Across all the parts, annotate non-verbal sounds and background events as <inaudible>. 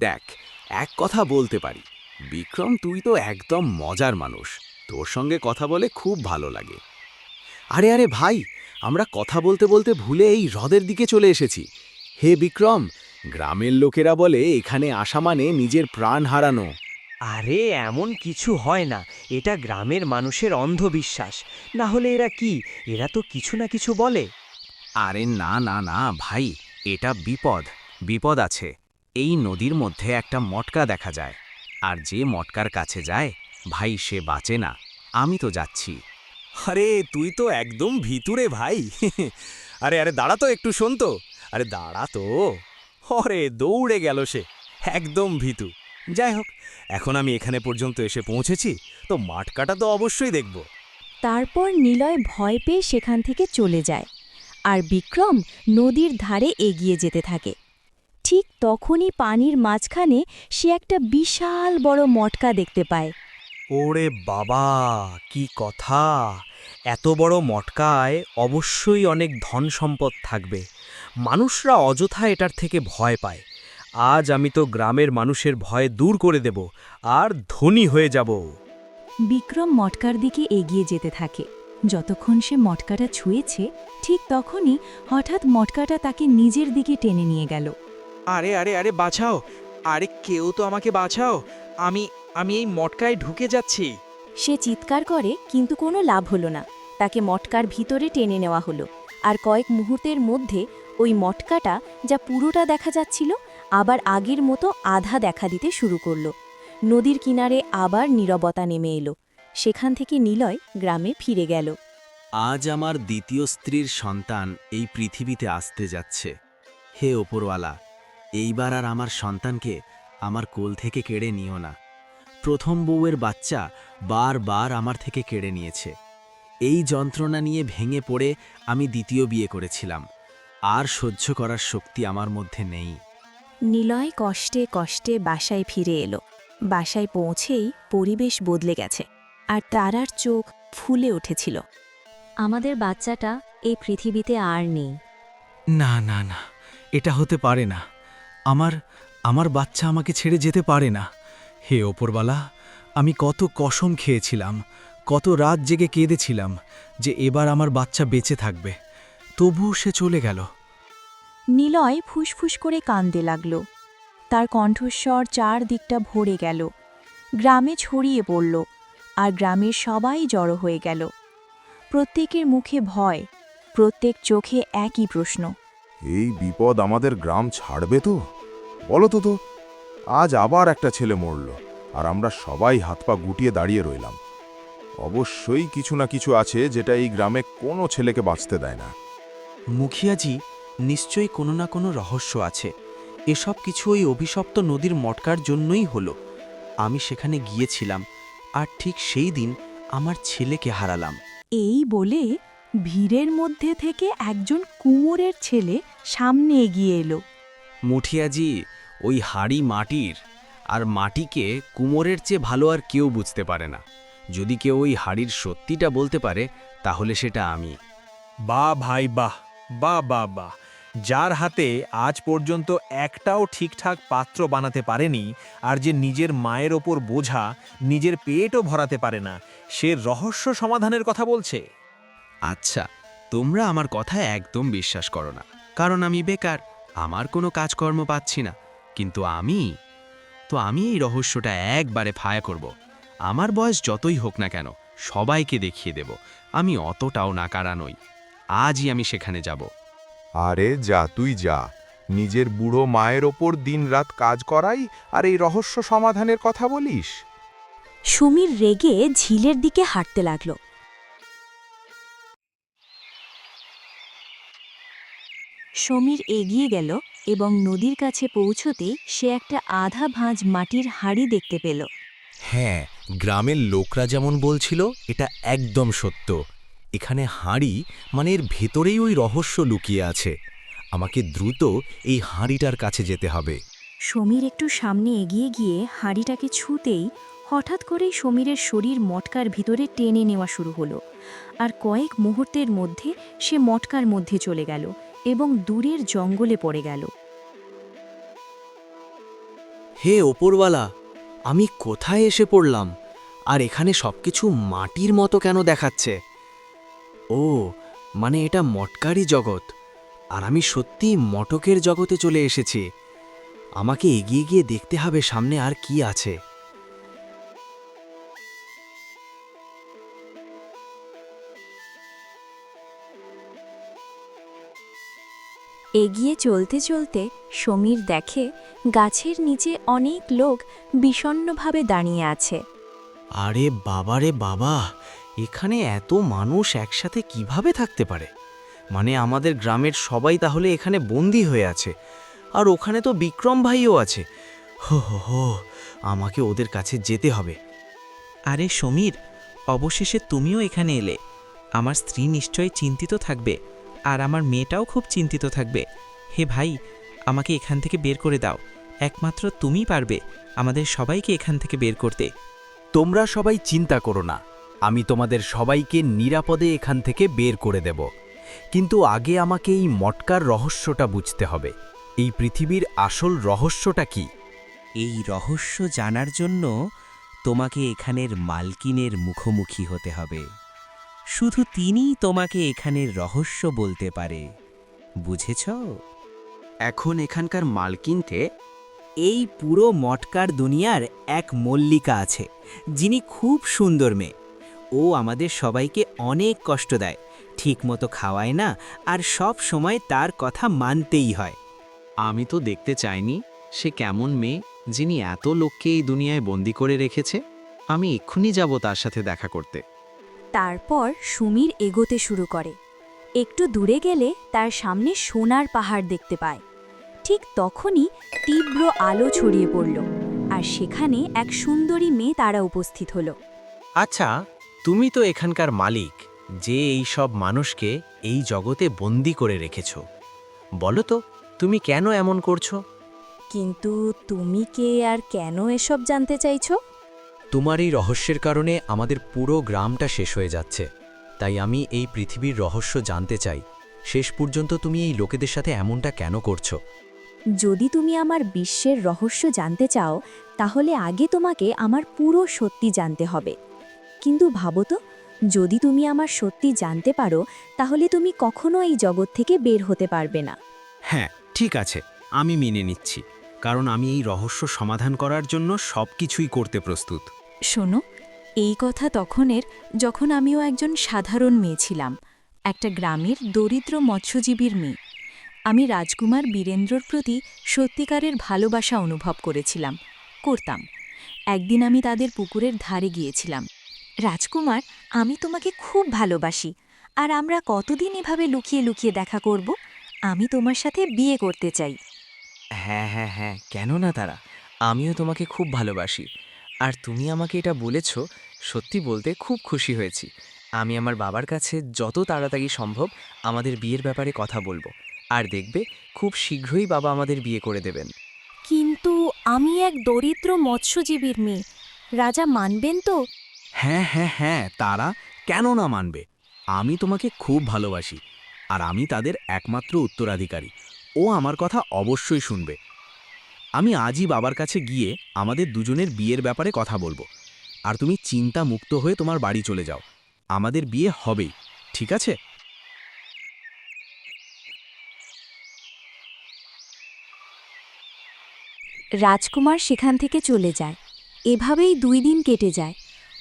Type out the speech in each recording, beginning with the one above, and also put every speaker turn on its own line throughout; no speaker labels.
দেখ এক কথা বলতে পারি। বিক্রম তুই তো একদম মজার মানুষ। তোর সঙ্গে কথা বলে খুব ভালো লাগে। আরে আরে ভাই আমরা কথা বলতে বলতে ভুলে এই হ্রদের দিকে চলে এসেছি। হে বিক্রম গ্রামের লোকেরা বলে এখানে আসা মানে নিজের প্রাণ হারানো।
আরে এমন কিছু হয় না। এটা গ্রামের মানুষের অন্ধবিশ্বাস। না হলে এরা কি? এরা তো কিছু না কিছু বলে।
আরে না না না ভাই এটা বিপদ। বিপদ আছে। এই নদীর মধ্যে একটা মটকা দেখা যায়। আর যে মটকার কাছে যায়, ভাই, সে বাঁচে না। আমি তো যাচ্ছি।
আরে, তুই তো একদম ভিতুরে ভাই। <laughs> আরে আরে, দাঁড়া তো একটু, শোন তো। আরে, দাঁড়া তো। অরে, দৌড়ে গেল সে। একদম ভিতু। যাই হোক, এখন আমি এখানে পর্যন্ত এসে পৌঁছেছি, তো মাঠ কাটা তো অবশ্যই দেখব।
তারপর নিলয় ভয় পেয়ে সেখান থেকে চলে যায়। আর বিক্রম নদীর ধারে এগিয়ে যেতে থাকে। ঠিক তখনই পানির মাঝখানে সে একটা বিশাল বড় মটকা দেখতে পায়।
ওরে বাবা কি কথা! এত বড় মটকায় অবশ্যই অনেক ধন সম্পদ থাকবে। মানুষরা অযথা এটার থেকে ভয় পায়। আজ আমি তো গ্রামের মানুষের ভয় দূর করে দেব আর ধনী হয়ে যাব।
বিক্রম মটকার দিকে এগিয়ে যেতে থাকে। যতক্ষণ সে মটকাটা ছুঁয়েছে ঠিক তখনই হঠাৎ মটকাটা তাকে নিজের দিকে টেনে নিয়ে গেল।
আরে আরে আরে বাঁচাও। আরে কেউ তো আমাকে বাঁচাও। আমি আমি এই মটকায় ঢুকে যাচ্ছি।
সে চিৎকার করে কিন্তু কোনো লাভ হলো না। তাকে মটকার ভিতরে টেনে নেওয়া হলো। আর কয়েক মুহূর্তের মধ্যে ওই মটকাটা যা পুরোটা দেখা যাচ্ছিল আবার আগের মতো আধা দেখা দিতে শুরু করল। নদীর কিনারে আবার নীরবতা নেমে এলো। সেখান থেকে নিলয় গ্রামে ফিরে গেল।
আজ আমার দ্বিতীয় স্ত্রীর সন্তান এই পৃথিবীতে আসতে যাচ্ছে। হে ওপরওয়ালা এইবার আর আমার সন্তানকে আমার কোল থেকে কেড়ে নিও না। প্রথম বউয়ের বাচ্চা বারবার আমার থেকে কেড়ে নিয়েছে। এই যন্ত্রণা নিয়ে ভেঙে পড়ে আমি দ্বিতীয় বিয়ে করেছিলাম। আর সহ্য করার শক্তি আমার মধ্যে নেই।
নিলয় কষ্টে কষ্টে বাসায় ফিরে এলো। বাসায় পৌঁছেই পরিবেশ বদলে গেছে আর তারার চোখ ফুলে উঠেছিল। আমাদের বাচ্চাটা এই পৃথিবীতে আর নেই।
না না না এটা হতে পারে না। আমার আমার বাচ্চা আমাকে ছেড়ে যেতে পারে না। হে ওপরবালা আমি কত কসম খেয়েছিলাম, কত রাত জেগে কেঁদেছিলাম যে এবার আমার বাচ্চা বেঁচে থাকবে। তবুও সে চলে গেল।
নিলয় ফুসফুস করে কান্দতে লাগল। তার কণ্ঠস্বর চারদিকটা ভরে গেল। গ্রামে ছড়িয়ে পড়ল আর গ্রামের সবাই জড়ো হয়ে গেল। প্রত্যেকের মুখে ভয়, প্রত্যেক চোখে একই প্রশ্ন।
এই বিপদ আমাদের গ্রাম ছাড়বে তো? বলো তো তো। আজ আবার একটা ছেলে মরল আর আমরা সবাই হাত পা গুটিয়ে দাঁড়িয়ে রইলাম। অবশ্যই কিছু না কিছু আছে যেটা এই গ্রামে কোনো ছেলেকে বাঁচতে দেয় না।
মুখিয়াজি নিশ্চয়ই কোনো না কোনো রহস্য আছে। এসব কিছু ওই অভিশপ্ত নদীর মটকার জন্যই হলো। আমি সেখানে গিয়েছিলাম আর ঠিক সেই দিন আমার ছেলেকে হারালাম।
এই বলে ভিড়ের মধ্যে থেকে একজন কুমোরের ছেলে সামনে এগিয়ে এলো।
মুঠিয়াজি ওই হাড়ি মাটির আর মাটিকে কুমোরের চেয়ে ভালো আর কেউ বুঝতে পারে না। যদি কেউ ওই হাড়ির সত্যিটা বলতে পারে তাহলে সেটা আমি।
বাহ ভাই বাহ বা বাহ বাহ যার হাতে আজ পর্যন্ত একটাও ঠিকঠাক পাত্র বানাতে পারেনি আর যে নিজের মায়ের ওপর বোঝা নিজের পেটও ভরাতে পারে না সে রহস্য সমাধানের কথা বলছে।
আচ্ছা তোমরা আমার কথা একদম বিশ্বাস করো না। কারণ আমি বেকার আমার কোনো কাজকর্ম পাচ্ছি না কিন্তু আমি তো আমি এই রহস্যটা একবারে ফায়া করব। আমার বয়স যতই হোক না কেন সবাইকে দেখিয়ে দেব আমি অতটাও নাকারা নই আজই আমি সেখানে যাব।
আরে যা তুই যা নিজের বুড়ো মায়ের ওপর দিনরাত কাজ করাই আর এই রহস্য সমাধানের কথা বলিস।
সুমির রেগে ঝিলের দিকে হাঁটতে লাগল। সমীর এগিয়ে গেল এবং নদীর কাছে পৌঁছতে সে একটা আধা ভাঁজ মাটির হাড়ি দেখতে পেল।
হ্যাঁ গ্রামের লোকরা যেমন বলছিল এটা একদম সত্য। এখানে হাঁড়ি মানে এর ভেতরেই ওই রহস্য লুকিয়ে আছে। আমাকে দ্রুত এই হাঁড়িটার কাছে যেতে হবে।
সমীর একটু সামনে এগিয়ে গিয়ে হাঁড়িটাকে ছুঁতেই হঠাৎ করেই সমীরের শরীর মটকার ভিতরে টেনে নেওয়া শুরু হলো। আর কয়েক মুহূর্তের মধ্যে সে মটকার মধ্যে চলে গেল। এবং দূরের জঙ্গলে পড়ে গেল।
হে ওপরওয়ালা, আমি কোথায় এসে পড়লাম? আর এখানে সবকিছু মাটির মতো কেন দেখাচ্ছে? ও মানে এটা মটকারি জগৎ। আর আমি সত্যি মটকের জগতে চলে এসেছি। আমাকে এগিয়ে গিয়ে দেখতে হবে সামনে আর কি আছে।
এগিয়ে চলতে চলতে সমীর দেখে গাছের নিচে অনেক লোক বিষণ্ণভাবে দাঁড়িয়ে আছে।
আরে বাবারে বাবা এখানে এত মানুষ একসাথে কীভাবে থাকতে পারে? মানে আমাদের গ্রামের সবাই তাহলে এখানে বন্দি হয়ে আছে আর ওখানে তো বিক্রম ভাইও আছে। হো হো হো আমাকে ওদের কাছে যেতে হবে।
আরে সমীর অবশেষে তুমিও এখানে এলে। আমার স্ত্রী নিশ্চয়ই চিন্তিত থাকবে। আর আমার মেয়েটাও খুব চিন্তিত থাকবে। হে ভাই আমাকে এখান থেকে বের করে দাও। একমাত্র তুমি পারবে আমাদের সবাইকে এখান থেকে বের করতে।
তোমরা সবাই চিন্তা করো না। আমি তোমাদের সবাইকে নিরাপদে এখান থেকে বের করে দেব। কিন্তু আগে আমাকে এই মটকার রহস্যটা বুঝতে হবে। এই পৃথিবীর আসল রহস্যটা কি?
এই রহস্য জানার জন্য তোমাকে এখানের মালকিনের মুখোমুখি হতে হবে। শুধু তিনিই তোমাকে এখানের রহস্য বলতে পারে। বুঝেছ?
এখন এখানকার মালকিনতে এই পুরো মটকার দুনিয়ার এক মল্লিকা আছে, যিনি খুব সুন্দর মেয়ে। ও আমাদের সবাইকে অনেক কষ্ট দেয়, ঠিকমতো খাওয়ায় না, আর সব সময় তার কথা মানতেই হয়।
আমি তো দেখতে চাইনি সে কেমন মেয়ে যিনি এত লোককে এই দুনিয়ায় বন্দি করে রেখেছে। আমি এক্ষুনি যাব তার সাথে দেখা করতে।
তারপর সুমির এগোতে শুরু করে। একটু দূরে গেলে তার সামনে সোনার পাহাড় দেখতে পায়। ঠিক তখনই তীব্র আলো ছড়িয়ে পড়ল আর সেখানে এক সুন্দরী মেয়ে তারা উপস্থিত হলো।
আচ্ছা তুমি তো এখানকার মালিক যে এই সব মানুষকে এই জগতে বন্দি করে রেখেছ। বলো তো তুমি কেন এমন করছ?
কিন্তু তুমি কে আর কেন এসব জানতে চাইছো?
তোমার এই রহস্যের কারণে আমাদের পুরো গ্রামটা শেষ হয়ে যাচ্ছে। তাই আমি এই পৃথিবীর রহস্য জানতে চাই। শেষ পর্যন্ত তুমি এই লোকেদের সাথে এমনটা কেন করছ?
যদি তুমি আমার বিশ্বের রহস্য জানতে চাও তাহলে আগে তোমাকে আমার পুরো সত্যি জানতে হবে। কিন্তু ভাবো তো যদি তুমি আমার সত্যি জানতে পারো তাহলে তুমি কখনো এই জগৎ থেকে বের হতে পারবে না।
হ্যাঁ ঠিক আছে আমি মেনে নিচ্ছি। কারণ আমি এই রহস্য সমাধান করার জন্য সব কিছুই করতে প্রস্তুত।
শোনো, এই কথা তখনের যখন আমিও একজন সাধারণ মেয়ে ছিলাম, একটা গ্রামের দরিদ্র মৎস্যজীবীর মেয়ে। আমি রাজকুমার বীরেন্দ্রর প্রতি সত্যিকারের ভালোবাসা অনুভব করেছিলাম, করতাম। একদিন আমি তাদের পুকুরের ধারে গিয়েছিলাম। রাজকুমার, আমি তোমাকে খুব ভালোবাসি, আর আমরা কতদিন এভাবে লুকিয়ে লুকিয়ে দেখা করব? আমি তোমার সাথে বিয়ে করতে চাই।
হ্যাঁ হ্যাঁ হ্যাঁ কেন না তারা, আমিও তোমাকে খুব ভালোবাসি। আর তুমি আমাকে এটা বলেছ সত্যি বলতে খুব খুশি হয়েছি। আমি আমার বাবার কাছে যত তাড়াতাড়ি সম্ভব আমাদের বিয়ের ব্যাপারে কথা বলব। আর দেখবে খুব শীঘ্রই বাবা আমাদের বিয়ে করে দেবেন।
কিন্তু আমি এক দরিদ্র মৎস্যজীবীর মেয়ে। রাজা মানবেন তো?
হ্যাঁ হ্যাঁ হ্যাঁ তারা কেন না মানবে? আমি তোমাকে খুব ভালোবাসি। আর আমি তাদের একমাত্র উত্তরাধিকারী। ও আমার কথা অবশ্যই শুনবে। আমি আজই বাবার কাছে গিয়ে আমাদের দুজনের বিয়ের ব্যাপারে কথা বলব। আর তুমি চিন্তা মুক্ত হয়ে তোমার বাড়ি চলে যাও। আমাদের বিয়ে হবেই ঠিক আছে?
রাজকুমার সেখান থেকে চলে যায়। এভাবেই দুই দিন কেটে যায়।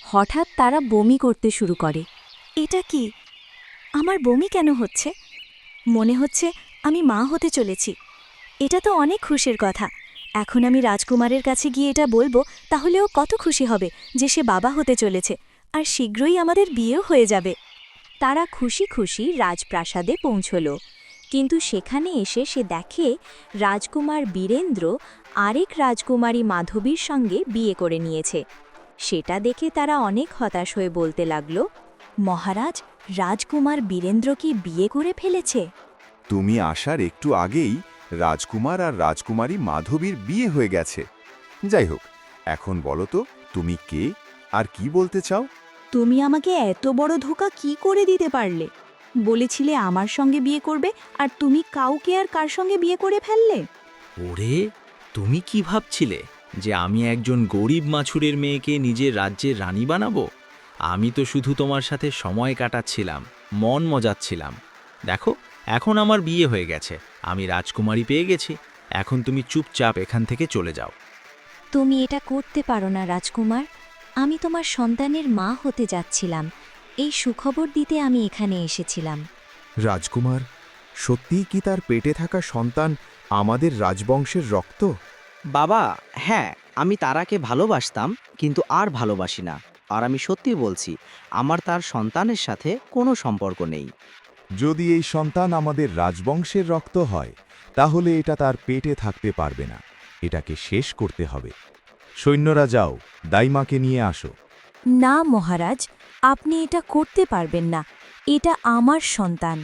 হঠাৎ তারা বমি করতে শুরু করে। এটা কি? আমার বমি কেন হচ্ছে? মনে হচ্ছে আমি মা হতে চলেছি। এটা তো অনেক খুশির কথা। এখন আমি রাজকুমারের কাছে গিয়ে এটা বলব তাহলেও কত খুশি হবে যে সে বাবা হতে চলেছে, আর শীঘ্রই আমাদের বিয়েও হয়ে যাবে। তারা খুশি খুশি রাজপ্রাসাদে পৌঁছল। কিন্তু সেখানে এসে সে দেখে রাজকুমার বীরেন্দ্র আরেক রাজকুমারী মাধবীর সঙ্গে বিয়ে করে নিয়েছে। সেটা দেখে তারা অনেক হতাশ হয়ে বলতে লাগল, মহারাজ, রাজকুমার বীরেন্দ্র কি বিয়ে করে ফেলেছে?
তুমি আসার একটু আগেই রাজকুমার আর রাজকুমারী মাধবীর বিয়ে হয়ে গেছে। যাই হোক এখন বলো তো তুমি কে আর কি বলতে চাও?
তুমি আমাকে এত বড় ধোকা কি করে দিতে পারলে? বলেছিলে আমার সঙ্গে বিয়ে করবে আর তুমি কাউকে আর কার সঙ্গে বিয়ে করে ফেললে?
ওরে তুমি কি ভাবছিলে
যে আমি একজন গরিব মাছুরের মেয়েকে নিজের রাজ্যের রানী বানাবো? আমি তো শুধু তোমার সাথে সময় কাটাচ্ছিলাম মন মজাচ্ছিলাম। দেখো এখন আমার বিয়ে হয়ে গেছে। আমি রাজকুমারী পেয়ে গেছি। এখন তুমি চুপচাপ এখান থেকে চলে যাও।
তুমি এটা করতে পারো না রাজকুমার। আমি তোমার সন্তানের মা হতে যাচ্ছিলাম। এই সুখবর দিতে আমি এখানে এসেছিলাম।
রাজকুমার সত্যিই কি তার পেটে থাকা সন্তান আমাদের রাজবংশের রক্ত?
বাবা হ্যাঁ আমি তারাকে ভালোবাসতাম কিন্তু আর ভালোবাসি না। আর আমি সত্যি বলছি আমার তার সন্তানের সাথে কোনো সম্পর্ক নেই।
যদি এই সন্তান আমাদের রাজবংশের রক্ত হয় তাহলে এটা তার পেটে থাকতে পারবে না। এটাকে শেষ করতে হবে। সৈন্যরা যাও দাইমাকে নিয়ে আসো।
না মহারাজ আপনি এটা করতে পারবেন না। এটা আমার সন্তান।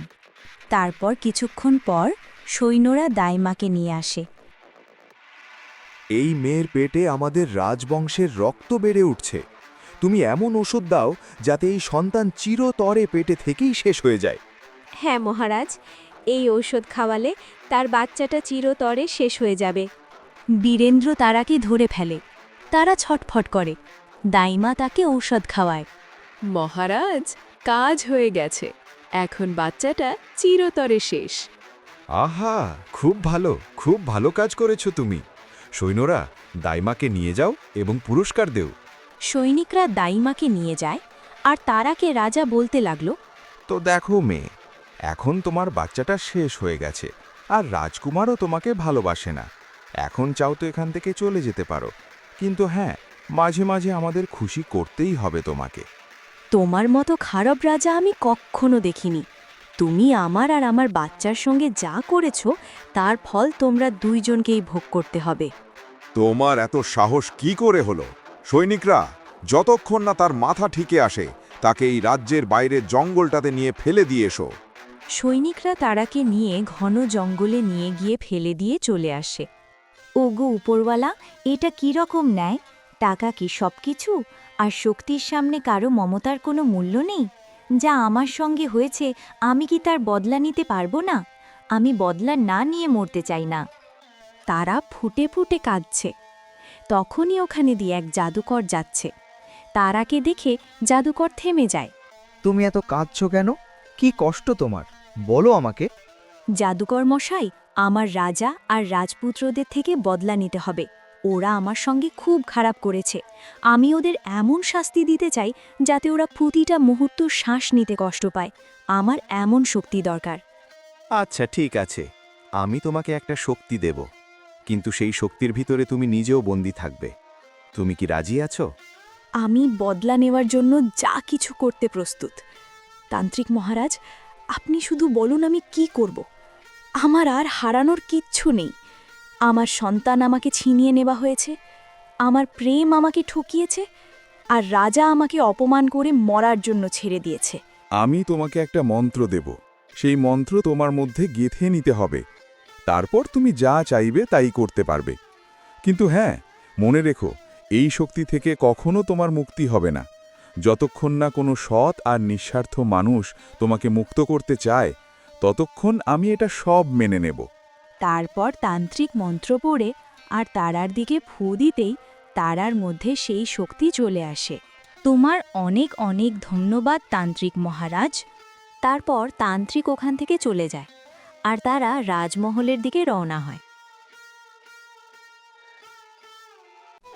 তারপর কিছুক্ষণ পর সৈন্যরা দাইমাকে নিয়ে আসে।
এই মেয়ের পেটে আমাদের রাজবংশের রক্ত বেড়ে উঠছে। তুমি এমন ওষুধ দাও যাতে এই সন্তান চিরতরে পেটে থেকেই শেষ হয়ে যায়।
হ্যাঁ মহারাজ এই ঔষধ খাওয়ালে তার বাচ্চাটা চিরতরে শেষ হয়ে যাবে। বীরেন্দ্র তারাকে ধরে ফেলে। তারা ছটফট করে। দাইমা তাকে ঔষধ খাওয়ায়।
মহারাজ কাজ হয়ে গেছে। এখন বাচ্চাটা চিরতরে শেষ।
আহা খুব ভালো খুব ভালো কাজ করেছ তুমি। সৈন্যরা দাইমাকে নিয়ে যাও এবং পুরস্কার দেও।
সৈনিকরা দাইমাকে নিয়ে যায় আর তারাকে রাজা বলতে লাগল
তো দেখো মেয়ে এখন তোমার বাচ্চাটা শেষ হয়ে গেছে আর রাজকুমারও তোমাকে ভালোবাসে না। এখন চাও তো এখান থেকে চলে যেতে পারো। কিন্তু হ্যাঁ মাঝে মাঝে আমাদের খুশি করতেই হবে তোমাকে।
তোমার মতো খারাপ রাজা আমি কখনো দেখিনি। তুমি আমার আর আমার বাচ্চার সঙ্গে যা করেছ তার ফল তোমরা দুইজনকেই ভোগ করতে হবে।
তোমার এত সাহস কি করে হলো? সৈনিকরা যতক্ষণ না তার মাথা ঠিকে আসে তাকে এই রাজ্যের বাইরে জঙ্গলটাতে নিয়ে ফেলে দিয়ে এসো।
সৈনিকরা তারাকে নিয়ে ঘন জঙ্গলে নিয়ে গিয়ে ফেলে দিয়ে চলে আসে। ওগো উপরওয়ালা, এটা কি রকম নেয় টাকা কি সব কিছু আর শক্তির সামনে কারও মমতার কোনো মূল্য নেই? যা আমার সঙ্গে হয়েছে, আমি কি তার বদলা নিতে পারব না? আমি বদলা না নিয়ে মরতে চাই না। তারা ফুটে ফুটে কাঁদছে। তখনই ওখানে দিয়ে এক জাদুকর যাচ্ছে। তারাকে দেখে জাদুকর থেমে যায়।
তুমি এত কাঁদছ কেন? কি কষ্ট তোমার? বলো আমাকে।
জাদুকর মশাই আমার রাজা আর রাজপুত্রদের থেকে বদলা নিতে হবে। ওরা আমার সঙ্গে খুব খারাপ করেছে। আমি ওদের এমন শাস্তি দিতে চাই যাতে ওরা প্রতিটা মুহূর্ত শ্বাস নিতে কষ্ট পায়। আমার এমন শক্তি দরকার।
আচ্ছা ঠিক আছে। আমি তোমাকে একটা শক্তি দেব। কিন্তু সেই শক্তির ভিতরে তুমি নিজেও বন্দি থাকবে। তুমি কি রাজি আছো?
আমি বদলা নেওয়ার জন্য যা কিছু করতে প্রস্তুত। তান্ত্রিক মহারাজ আপনি শুধু বলুন আমি কি করব। আমার আর হারানোর কিচ্ছু নেই। আমার সন্তান আমাকে ছিনিয়ে নেওয়া হয়েছে। আমার প্রেম আমাকে ঠকিয়েছে আর রাজা আমাকে অপমান করে মরার জন্য ছেড়ে দিয়েছে।
আমি তোমাকে একটা মন্ত্র দেব। সেই মন্ত্র তোমার মধ্যে গেঁথে নিতে হবে। তারপর তুমি যা চাইবে তাই করতে পারবে। কিন্তু হ্যাঁ মনে রেখো, এই শক্তি থেকে কখনো তোমার মুক্তি হবে না। যতক্ষণ না কোনো সৎ আর নিঃস্বার্থ মানুষ তোমাকে মুক্ত করতে চায়, ততক্ষণ আমি এটা সব মেনে নেব।
তারপর তান্ত্রিক মন্ত্র পড়ে আর তারার দিকে ফু দিতেই তারার মধ্যে সেই শক্তি চলে আসে। তোমার অনেক অনেক ধন্যবাদ তান্ত্রিক মহারাজ। তারপর তান্ত্রিক ওখান থেকে চলে যায় আর তারা রাজমহলের দিকে রওনা হয়।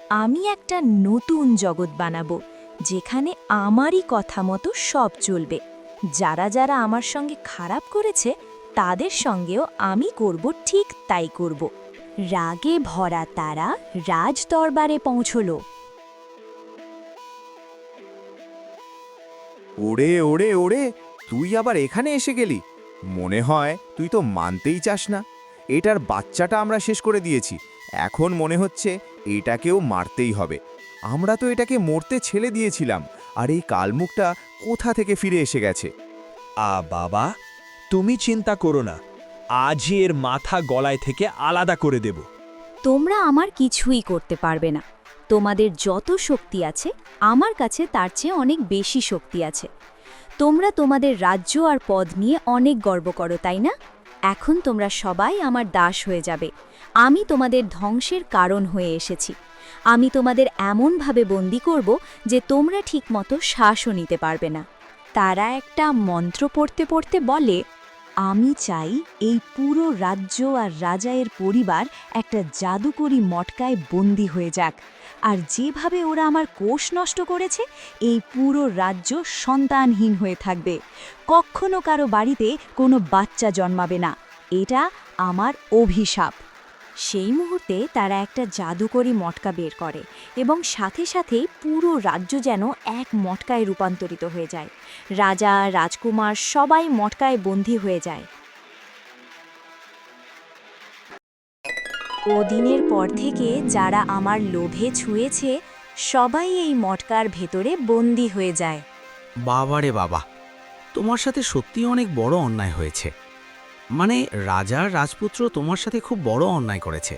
আমি একটা নতুন জগৎ বানাবো। যেখানে আমারই কথা মতো সব চলবে। যারা যারা আমার সঙ্গে খারাপ করেছে, তাদের সঙ্গেও আমি করব ঠিক তাই করব। রাগে ভরা তারা রাজ দরবারে পৌঁছল।
ওরে ওরে ওরে, তুই আবার এখানে এসে গেলি? মনে হয় তুই তো মানতেই চাস না। এটার বাচ্চাটা আমরা শেষ করে দিয়েছি। এখন মনে হচ্ছে এটাকেও মারতেই হবে। আমরা তো এটাকে মরতে ছেড়ে দিয়েছিলাম আর এই কালমুখটা কোথা থেকে ফিরে এসে গেছে?
আ বাবা তুমি চিন্তা করো না আজই এর মাথা গলায় থেকে আলাদা করে দেব।
তোমরা আমার কিছুই করতে পারবে না। তোমাদের যত শক্তি আছে আমার কাছে তার চেয়ে অনেক বেশি শক্তি আছে। তোমরা তোমাদের রাজ্য আর পদ নিয়ে অনেক গর্ব করো তাই না? এখন তোমরা সবাই আমার দাস হয়ে যাবে। আমি তোমাদের ধ্বংসের কারণ হয়ে এসেছি। আমি তোমাদের এমনভাবে বন্দি করব যে তোমরা ঠিকমতো শ্বাসও নিতে পারবে না। তারা একটা মন্ত্র পড়তে পড়তে বলে, আমি চাই এই পুরো রাজ্য আর রাজায়ের পরিবার একটা জাদুকরি মটকায় বন্দি হয়ে যাক। আর যেভাবে ওরা আমার কোষ নষ্ট করেছে, এই পুরো রাজ্য সন্তানহীন হয়ে থাকবে। কখনো কারও বাড়িতে কোনো বাচ্চা জন্মাবে না। এটা আমার অভিশাপ। সেই মুহূর্তে তারা একটা জাদুকরি মটকা বের করে এবং সাথে সাথেই পুরো রাজ্য যেন এক মটকায় রূপান্তরিত হয়ে যায়। রাজা, রাজকুমার সবাই মটকায় বন্দী হয়ে যায়। ও দিনের পর থেকে যারা আমার লোভে ছুঁয়েছে, সবাই এই মটকার ভেতরে বন্দী হয়ে যায়।
বাবারে বাবা, তোমার সাথে সত্যি অনেক বড় অন্যায় হয়েছে। মানে রাজার রাজপুত্র তোমার সাথে খুব বড় অন্যায় করেছে।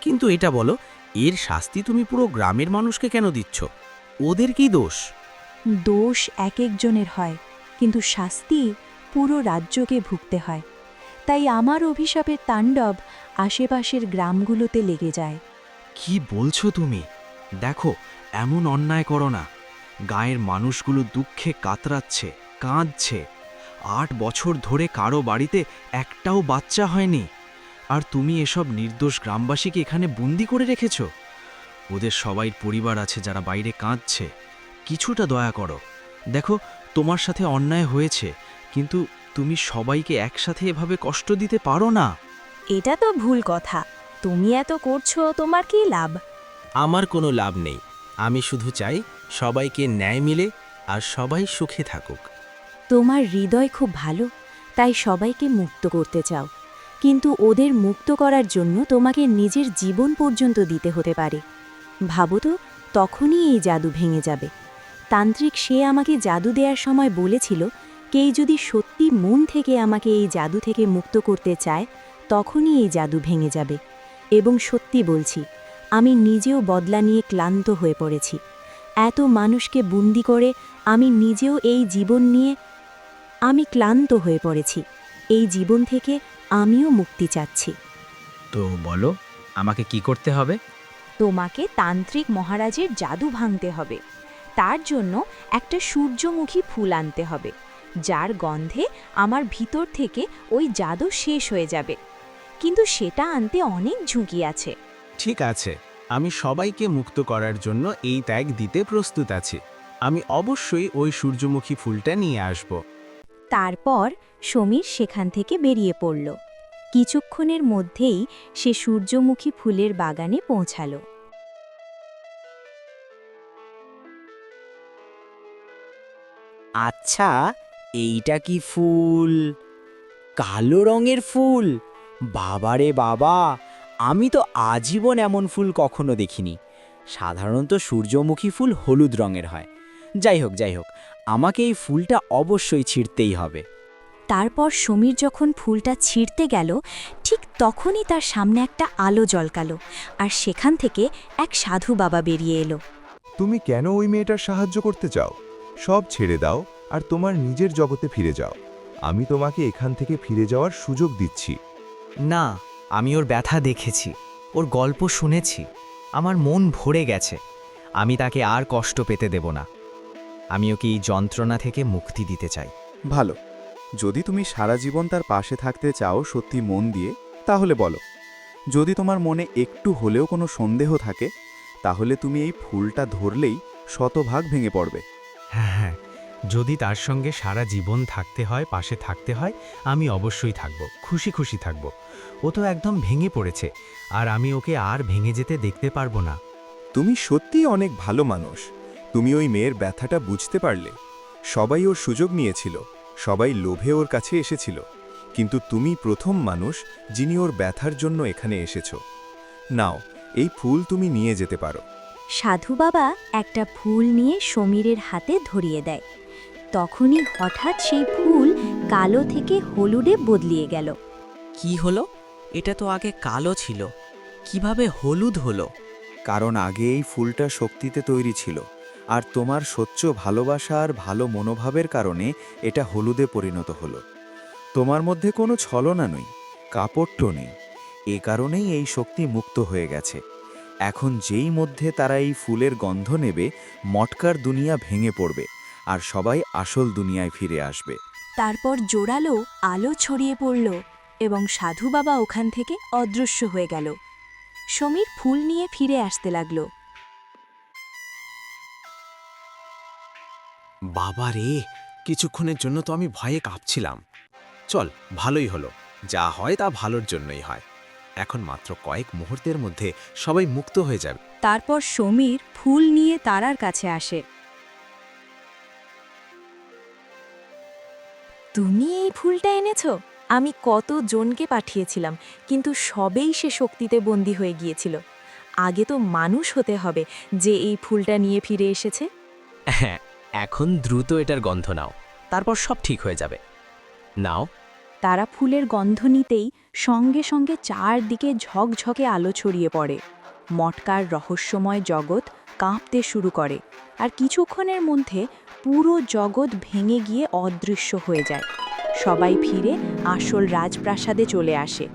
কিন্তু এটা বলো এর শাস্তি তুমি পুরো গ্রামের মানুষকে কেন দিচ্ছ? ওদের কি দোষ?
দোষ এক একজনের হয় কিন্তু শাস্তি পুরো রাজ্যকে ভুগতে হয়। তাই আমার অভিশাপের তাণ্ডব আশেপাশের গ্রামগুলোতে লেগে যায়।
কি বলছো তুমি? দেখো এমন অন্যায় করো না। গায়ের মানুষগুলো দুঃখে কাতরাচ্ছে কাঁদছে। আট বছর ধরে কারও বাড়িতে একটাও বাচ্চা হয়নি। আর তুমি এসব নির্দোষ গ্রামবাসীকে এখানে বন্দি করে রেখেছ? ওদের সবাই পরিবার আছে যারা বাইরে কাঁদছে। কিছুটা দয়া করো। দেখো তোমার সাথে অন্যায় হয়েছে কিন্তু তুমি সবাইকে একসাথে এভাবে কষ্ট দিতে পারো না।
এটা তো ভুল কথা। তুমি এত করছ তোমার কি লাভ?
আমার কোনো লাভ নেই। আমি শুধু চাই সবাইকে ন্যায় মিলে আর সবাই সুখে থাকুক।
তোমার হৃদয় খুব ভালো, তাই সবাইকে মুক্ত করতে চাও। কিন্তু ওদের মুক্ত করার জন্য তোমাকে নিজের জীবন পর্যন্ত দিতে হতে পারে। ভাবো তো, তখনই এই জাদু ভেঙে যাবে। তান্ত্রিক সে আমাকে জাদু দেওয়ার সময় বলেছিল কেই যদি সত্যি মন থেকে আমাকে এই জাদু থেকে মুক্ত করতে চায়, তখনই এই জাদু ভেঙে যাবে। এবং সত্যি বলছি, আমি নিজেও বদলা নিয়ে ক্লান্ত হয়ে পড়েছি। এত মানুষকে বন্দি করে আমি নিজেও এই জীবন নিয়ে আমি ক্লান্ত হয়ে পড়েছি। এই জীবন থেকে আমিও মুক্তি চাচ্ছি।
তো বলো আমাকে কি করতে হবে?
তোমাকে তান্ত্রিক মহারাজের জাদু ভাঙতে হবে। তার জন্য একটা সূর্যমুখী ফুল আনতে হবে যার গন্ধে আমার ভিতর থেকে ওই জাদু শেষ হয়ে যাবে। কিন্তু সেটা আনতে অনেক ঝুঁকি আছে।
ঠিক আছে আমি সবাইকে মুক্ত করার জন্য এই ত্যাগ দিতে প্রস্তুত আছি। আমি অবশ্যই ওই সূর্যমুখী ফুলটা নিয়ে আসব।
তারপর সমীর সেখান থেকে বেরিয়ে পড়ল। কিছুক্ষণের মধ্যেই সে সূর্যমুখী ফুলের বাগানে পৌঁছালো।
আচ্ছা এইটা কি ফুল? কালো রঙের ফুল? বাবারে বাবা, আমি তো আজীবন এমন ফুল কখনো দেখিনি। সাধারণত সূর্যমুখী ফুল হলুদ রঙের হয়। যাই হোক যাই হোক আমাকে এই ফুলটা অবশ্যই ছিঁড়তেই হবে।
তারপর সমীর যখন ফুলটা ছিঁড়তে গেল ঠিক তখনই তার সামনে একটা আলো জলকালো আর সেখান থেকে এক সাধু বাবা বেরিয়ে এলো।
তুমি কেন ওই মেয়েটার সাহায্য করতে চাও? সব ছেড়ে দাও আর তোমার নিজের জগতে ফিরে যাও। আমি তোমাকে এখান থেকে ফিরে যাওয়ার সুযোগ দিচ্ছি।
না আমি ওর ব্যথা দেখেছি ওর গল্প শুনেছি আমার মন ভরে গেছে। আমি তাকে আর কষ্ট পেতে দেব না। আমি ওকে এই যন্ত্রণা থেকে মুক্তি দিতে চাই?
ভালো। যদি তুমি সারা জীবন তার পাশে থাকতে চাও সত্যি মন দিয়ে তাহলে বলো। যদি তোমার মনে একটু হলেও কোনো সন্দেহ থাকে তাহলে তুমি এই ফুলটা ধরলেই শতভাগ ভেঙে পড়বে।
হ্যাঁ হ্যাঁ। যদি তার সঙ্গে সারা জীবন থাকতে হয় পাশে থাকতে হয় আমি অবশ্যই থাকব খুশি খুশি থাকব। ও তো একদম ভেঙে পড়েছে আর আমি ওকে আর ভেঙে যেতে দেখতে পারব না।
তুমি সত্যিই অনেক ভালো মানুষ। তুমি ওই মেয়ের ব্যথাটা বুঝতে পারলে। সবাই ওর সুযোগ নিয়েছিল সবাই লোভে ওর কাছে এসেছিল। কিন্তু তুমি প্রথম মানুষ যিনি ওর ব্যথার জন্য এখানে এসেছ। নাও এই ফুল তুমি নিয়ে যেতে পারো।
সাধু বাবা একটা ফুল নিয়ে সমীরের হাতে ধরিয়ে দেয়। তখনই হঠাৎ সেই ফুল কালো থেকে হলুদে বদলিয়ে গেল।
কি হলো? এটা তো আগে কালো ছিল। কীভাবে হলুদ হলো?
কারণ আগে এই ফুলটা শক্তিতে তৈরি ছিল। আর তোমার স্বচ্ছ ভালোবাসা আর ভালো মনোভাবের কারণে এটা হলুদে পরিণত হলো। তোমার মধ্যে কোনো ছলনা নই কাপড়টো নেই। এ কারণেই এই শক্তি মুক্ত হয়ে গেছে। এখন যেই মধ্যে তারা এই ফুলের গন্ধ নেবে, মটকার দুনিয়া ভেঙে পড়বে আর সবাই আসল দুনিয়ায় ফিরে আসবে।
তারপর জোরালো আলো ছড়িয়ে পড়ল এবং সাধু বাবা ওখান থেকে অদৃশ্য হয়ে গেল। সমীর ফুল নিয়ে ফিরে আসতে লাগল।
বাবা রে কিছুক্ষণের জন্য তো আমি ভয়ে কাঁপছিলাম। চল ভালোই হলো। যা হয় তা ভালোর জন্যই হয়। এখন মাত্র কয়েক মুহূর্তের মধ্যে সবাই মুক্ত হয়ে যাবে।
তারপর সমীর ফুল নিয়ে তারার কাছে আসে। তুমি এই ফুলটা এনেছো? আমি কত জনকে পাঠিয়েছিলাম কিন্তু সবেই সে শক্তিতে বন্দী হয়ে গিয়েছিল। আগে তো মানুষ হতে হবে যে এই ফুলটা নিয়ে ফিরে এসেছে।
হ্যাঁ এখন দ্রুত এটার গন্ধ নাও, তারপর সব ঠিক হয়ে যাবে। নাও।
তারা ফুলের গন্ধ নিতেই সঙ্গে সঙ্গে চারদিকে ঝকঝকে আলো ছড়িয়ে পড়ে। মটকার রহস্যময় জগৎ কাঁপতে শুরু করে, আর কিছুক্ষণের মধ্যে পুরো জগৎ ভেঙে গিয়ে অদৃশ্য হয়ে যায়। সবাই ফিরে আসল রাজপ্রাসাদে চলে আসে।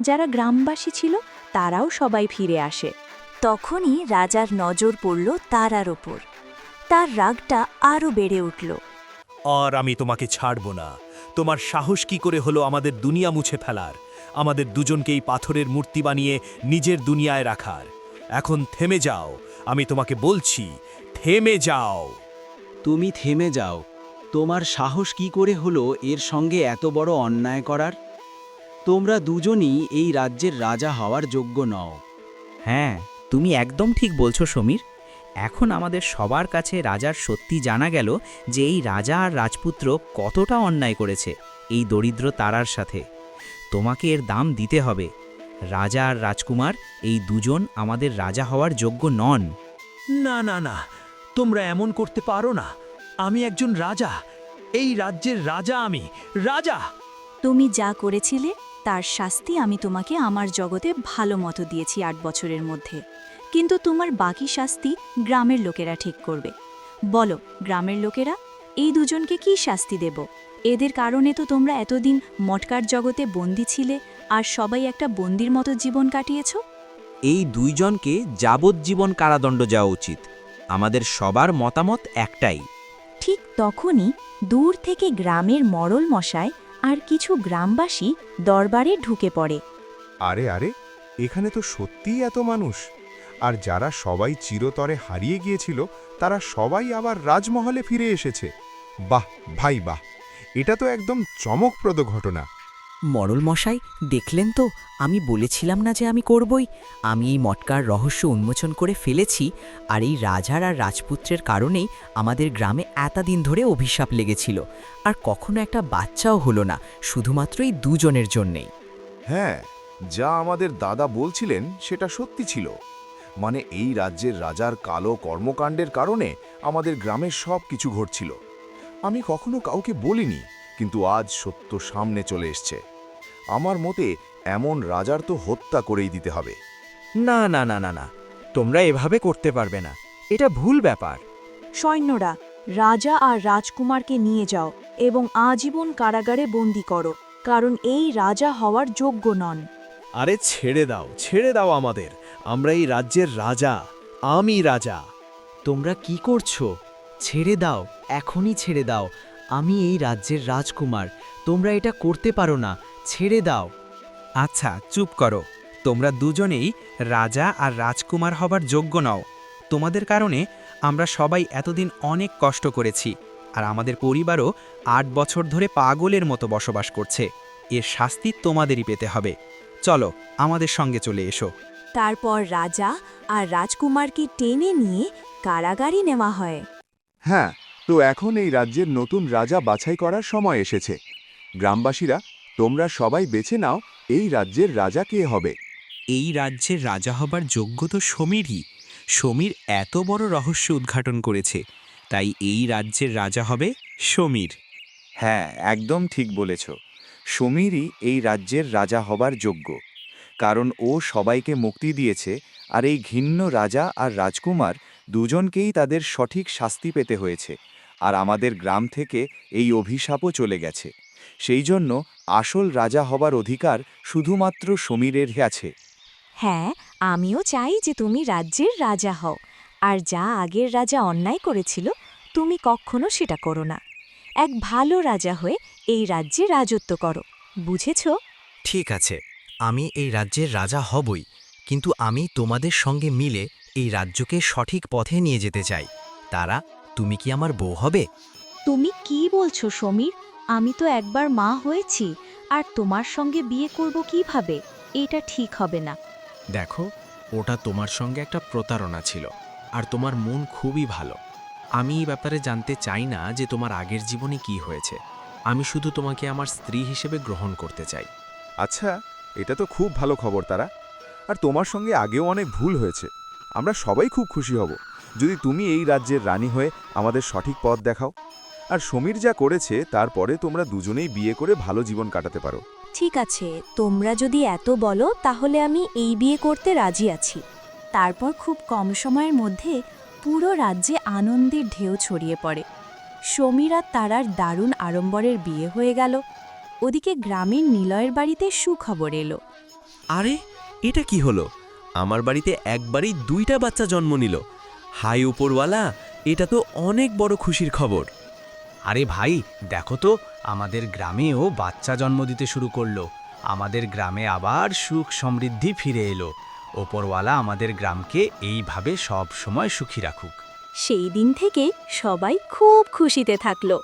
যারা গ্রামবাসী ছিল, তারাও সবাই ফিরে আসে। তখনই রাজার নজর পড়ল তারার ওপর। তার রাগটা আরও বেড়ে উঠল।
আর আমি তোমাকে ছাড়ব না। তোমার সাহস কি করে হলো আমাদের দুনিয়া মুছে ফেলার? আমাদের দুজনকেই পাথরের মূর্তি বানিয়ে নিজের দুনিয়ায় রাখার। এখন থেমে যাও। আমি তোমাকে বলছি থেমে যাও।
তুমি থেমে যাও। তোমার সাহস কি করে হলো এর সঙ্গে এত বড় অন্যায় করার? তোমরা দুজনই এই রাজ্যের রাজা হওয়ার যোগ্য নও।
হ্যাঁ তুমি একদম ঠিক বলছো সমীর। এখন আমাদের সবার কাছে রাজার সত্যি জানা গেল যে এই রাজা আর রাজপুত্র কতটা অন্যায় করেছে এই দরিদ্র তারার সাথে। তোমাকে এর দাম দিতে হবে। রাজা আর রাজকুমার এই দুজন আমাদের রাজা হওয়ার যোগ্য নন।
না না না তোমরা এমন করতে পারো না। আমি একজন রাজা। এই রাজ্যের রাজা আমি। রাজা!
তুমি যা করেছিলে তার শাস্তি আমি তোমাকে আমার জগতে ভালো মতো দিয়েছি আট বছরের মধ্যে। কিন্তু তোমার বাকি শাস্তি গ্রামের লোকেরা ঠিক করবে। বলো গ্রামের লোকেরা এই দুজনকে কি শাস্তি দেব? এদের কারণে তো তোমরা এতদিন মটকার জগতে বন্দি ছিলে আর সবাই একটা বন্দির মতো জীবন কাটিয়েছ?
এই দুইজনকে যাবজ্জীবন কারাদণ্ড যাওয়া উচিত। আমাদের সবার মতামত একটাই।
ঠিক তখনই দূর থেকে গ্রামের মরল মশায় আর কিছু গ্রামবাসী দরবারে ঢুকে পড়ে।
আরে আরে এখানে তো সত্যিই এত মানুষ। আর যারা সবাই চিরতরে হারিয়ে গিয়েছিল তারা সবাই আবার রাজমহলে ফিরে এসেছে। বাহ ভাই বাহ এটা তো একদম চমকপ্রদ ঘটনা।
মরল মশাই দেখলেন তো আমি বলেছিলাম না যে আমি করবই। আমি এই মটকার রহস্য উন্মোচন করে ফেলেছি আর এই রাজার আর রাজপুত্রের কারণেই আমাদের গ্রামে এতদিন ধরে অভিশাপ লেগেছিল। আর কখনো একটা বাচ্চাও হলো না শুধুমাত্র এই দুজনের জন্যেই।
হ্যাঁ যা আমাদের দাদা বলছিলেন সেটা সত্যি ছিল। মানে এই রাজ্যের রাজার কালো কর্মকাণ্ডের কারণে আমাদের গ্রামের সব কিছু ঘটছিল। আমি কখনো কাউকে বলিনি কিন্তু আজ সত্য সামনে চলে এসছে। আমার মতে এমন রাজার তো হত্যা করেই দিতে হবে।
না না না না না তোমরা এভাবে করতে পারবে না। এটা ভুল ব্যাপার।
সৈন্যরা রাজা আর রাজকুমারকে নিয়ে যাও এবং আজীবন কারাগারে বন্দি করো কারণ এই রাজা হওয়ার যোগ্য নন।
আরে ছেড়ে দাও ছেড়ে দাও আমাদের। আমরা এই রাজ্যের রাজা, আমি রাজা।
তোমরা কি করছ? ছেড়ে দাও, এখনই ছেড়ে দাও। আমি এই রাজ্যের রাজকুমার, তোমরা এটা করতে পারো না, ছেড়ে দাও।
আচ্ছা চুপ করো। তোমরা দুজনেই রাজা আর রাজকুমার হবার যোগ্য নও। তোমাদের কারণে আমরা সবাই এতদিন অনেক কষ্ট করেছি, আর আমাদের পরিবারও আট বছর ধরে পাগলের মতো বসবাস করছে। এর শাস্তি তোমাদেরই পেতে হবে। চলো, আমাদের সঙ্গে চলে এসো।
তারপর রাজা আর রাজকুমারকে টেনে নিয়ে কারাগারে নেওয়া হয়।
হ্যাঁ তো এখন এই রাজ্যের নতুন রাজা বাছাই করার সময় এসেছে। গ্রামবাসীরা তোমরা সবাই বেছে নাও এই রাজ্যের রাজা কে হবে।
এই রাজ্যের রাজা হবার যোগ্য তো সমীরই। সমীর এত বড় রহস্য উদ্ঘাটন করেছে তাই এই রাজ্যের রাজা হবে সমীর।
হ্যাঁ একদম ঠিক বলেছ। সমীরই এই রাজ্যের রাজা হবার যোগ্য। কারণ ও সবাইকে মুক্তি দিয়েছে আর এই ঘিন্ন রাজা আর রাজকুমার দুজনকেই তাদের সঠিক শাস্তি পেতে হয়েছে আর আমাদের গ্রাম থেকে এই অভিশাপও চলে গেছে। সেই জন্য আসল রাজা হবার অধিকার শুধুমাত্র সমীরের আছে
হ্যাঁ আমিও চাই যে তুমি রাজ্যের রাজা হও আর যা আগের রাজা অন্যায় করেছিল তুমি কখনো সেটা করো না। এক ভালো রাজা হয়ে এই রাজ্যে রাজত্ব করো বুঝেছ?
ঠিক আছে। আমি এই রাজ্যের রাজা হবই কিন্তু আমি তোমাদের সঙ্গে মিলে এই রাজ্যকে সঠিক পথে নিয়ে যেতে চাই। তারা তুমি কি আমার বউ হবে?
তুমি কি বলছো সমীর? আমি তো একবার মা হয়েছি আর তোমার সঙ্গে বিয়ে করব কীভাবে? এটা ঠিক হবে না।
দেখো ওটা তোমার সঙ্গে একটা প্রতারণা ছিল আর তোমার মন খুবই ভালো। আমি এই ব্যাপারে জানতে চাই না যে তোমার আগের জীবনে কি হয়েছে। আমি শুধু তোমাকে আমার স্ত্রী হিসেবে গ্রহণ করতে চাই।
আচ্ছা এটা তো খুব ভালো খবর, তারা। আর তোমার সঙ্গে আগেও অনেক ভুল হয়েছে। আমরা সবাই খুব খুশি হব। যদি তুমি এই রাজ্যের রানী হয়ে আমাদের সঠিক পথ দেখাও। আর সমীর যা করেছে তারপরে তোমরা দুজনেই বিয়ে করে ভালো জীবন কাটাতে পারো।
ঠিক আছে, তোমরা যদি এত বলো, তাহলে আমি এই বিয়ে করতে রাজি আছি। তারপর খুব কম সময়ের মধ্যে পুরো রাজ্যে আনন্দের ঢেউ ছড়িয়ে পড়ে। সমীর আর তারার দারুণ আড়ম্বরের বিয়ে হয়ে গেল। ওদিকে গ্রামের নিলয়ের বাড়িতে সুখবর এলো।
আরে এটা কি হলো? আমার বাড়িতে একবারেই দুইটা বাচ্চা জন্ম নিল। হাই উপরওয়ালা এটা তো অনেক বড় খুশির খবর।
আরে ভাই দেখো তো আমাদের গ্রামেও বাচ্চা জন্ম দিতে শুরু করল। আমাদের গ্রামে আবার সুখ সমৃদ্ধি ফিরে এলো। ওপরওয়ালা আমাদের গ্রামকে এইভাবে সব সময় সুখী রাখুক।
সেই দিন থেকে সবাই খুব খুশিতে থাকল।